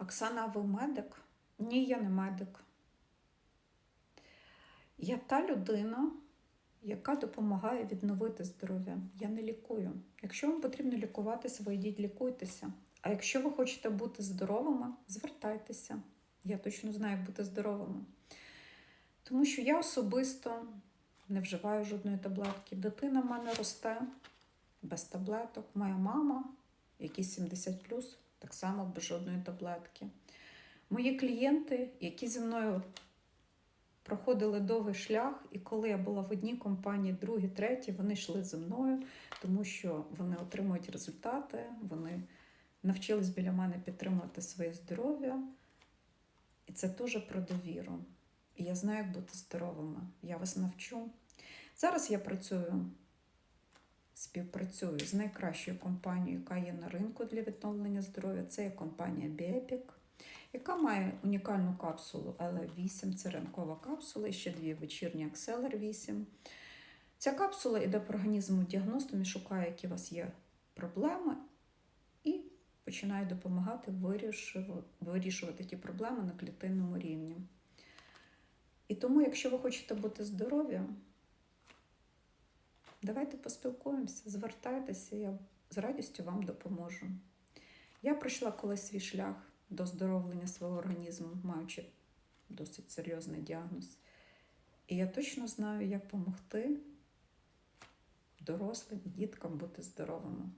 Оксана, ви медик? Ні, я не медик. Я та людина, яка допомагає відновити здоров'я. Я не лікую. Якщо вам потрібно лікуватися, ви йдіть лікуйтеся. А якщо ви хочете бути здоровими, звертайтеся. Я точно знаю, як бути здоровими. Тому що я особисто не вживаю жодної таблетки. Дитина в мене росте без таблеток. Моя мама, якій 70 так само без жодної таблетки. Мої клієнти, які зі мною проходили довгий шлях, і коли я була в одній компанії, другій, третій, вони йшли зі мною, тому що вони отримують результати, вони навчились біля мене підтримувати своє здоров'я. І це теж про довіру. І я знаю, як бути здоровими. Я вас навчу. Зараз я працюю, співпрацюю з найкращою компанією, яка є на ринку для відновлення здоров'я. Це є компанія Biopic, яка має унікальну капсулу LF8, це ранкова капсула, і ще дві вечірні Acceler 8. Ця капсула йде по організму діагностом і шукає, які у вас є проблеми, і починає допомагати вирішувати ті проблеми на клітинному рівні. І тому, якщо ви хочете бути здорові, давайте поспілкуємося, звертайтеся, я з радістю вам допоможу. Я пройшла колись свій шлях до здоровлення свого організму, маючи досить серйозний діагноз. І я точно знаю, як допомогти дорослим діткам бути здоровими.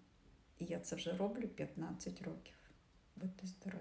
І я це вже роблю 15 років. Будьте здорові!